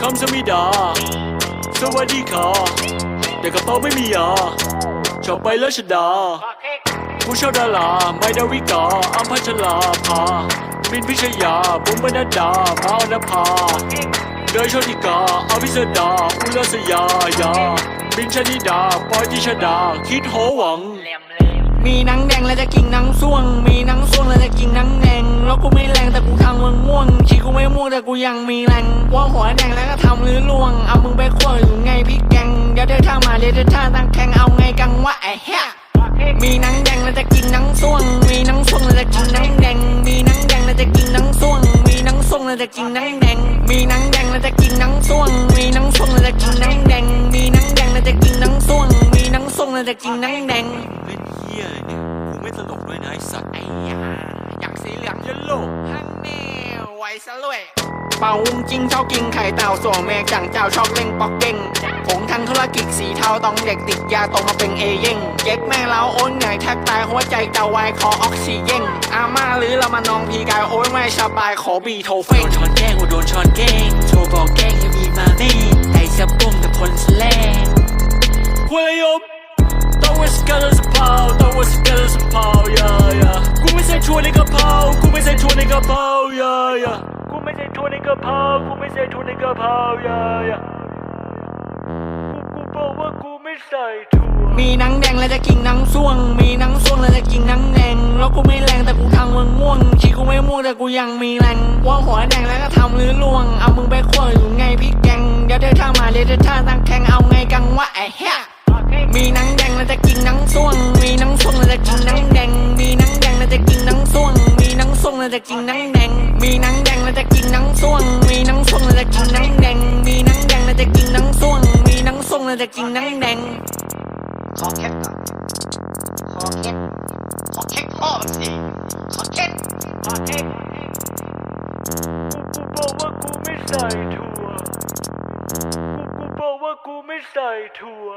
คำสมิดา สวัสดีค่ะแต่กระเป๋าไม่มียาชอบไปแล้วชดา ผู้ชอบดาราไม่ดาวิกาอัมพัชลาภามินพิชยาบุ๋มบรรดามาอนภาเดยชอติกาอภิสดา อุลสยายา บินชนิดาปอยติชดา คิดโหวัง มีนังแดงแล้วจะกินนังส่วง มีนังส่วงแล้วจะกินนังแดงแล้วกูไม่แรงแต่กูทำมึงม่วงชีกูไม่ม่วงแต่กูยังมีแรงว่าหัวแดงแล้วก็ทำหรือล่วง เอามึงไปขั้วอยู่ไงพี่แกงเดี๋ยวเธอท่ามาเดี๋ยวเธอท่าตั้งแข่งเอาไงกังวะไอ้เหี้ยมีนังแดงแล้วจะกินนังส่วง มีนังส่วงแล้วจะกินนังแดง มีนังแดงแล้วจะกินนังส่วง มีนังส่วงแล้วจะกินนังแดง มีนังแดงแล้วจะกินนังส่วง มีนังส่วงแล้วจะ จะกินหนังแดงเล่นเฮียอะไรเนี่ยกูไม่ตลกด้วยนะไอสัตว์ไอ้ยาอย่างสีเหลืองเยลโลฮันแน่ไวซะเลยเป่าวุ้งจริงชอบกินไข่เต่าส่วนเมฆจังเจ้าชอบเล่งปอกเด้งผมทำธุรกิจสีเทาต้องเด็กติดยาตรงมาเป็นเอเย่งเจ๊กแม่งเราโอนเหนื่อยแทบตายหัวใจจะวายขอออกซิเจนอาม่าหรือเรามานองพีกายโอ้ยไม่สบายขอบีโทเฟโดนช้อนแกล้งโดนช้อนแกล้งโทรบอกแกล้งให้มีมาแม่ไอ้สะบุ้มกับคนแสลงคุยย บต้องว่าสกัดสปาวต้องว่าสกัดสปาวยายากูไม่ใส่ชัวในกระเพรากูไม่ใส่ชัวในกระเพรายายากูไม่ใส่ชัวในกระเพรากูไม่ใส่ชัวในกระเพรายายากูกูบอกว่ากูไม่ใส่ชัวมีหนังแดงแล้วจะกินหนังส่วง มีหนังส่วงแล้วจะกินหนังแดง แล้วกูไม่แรงแต่กูทำมึงม่วงชีกูไม่ม่วงแต่กูยังมีแรงว่าหัวแดงแล้วก็ทำหรือล่วง เอามึงไปขั้วอยู่ไงพี่แกงเดี๋ยวเธอท่ามาเดี๋ยวเธอท่าตั้งแข่งเอาไงกังวะไอ้เหี้ย มีนังแดงแล้วจะกินนังส่วง มีนังส่วงแล้วจะกินนังแดง มีนังแดงแล้วจะกินนังส่วง มีนังส่วงแล้วจะกินนังแดง มีนังแดงแล้วจะกินนังส่วง มีนังส่วงแล้วจะกินนังแดง มีนังแดงแล้วจะกินนังส่วง มีนังส่วงแล้วจะกินนังแดงขอเคล็ดก่อนขอเคล็ดขอเคล็ดพ่อมันสิขอเคล็ดขอเคล็ดกูบอกว่ากูไม่ใส่ชัวกูบอกว่ากูไม่ใส่ชัว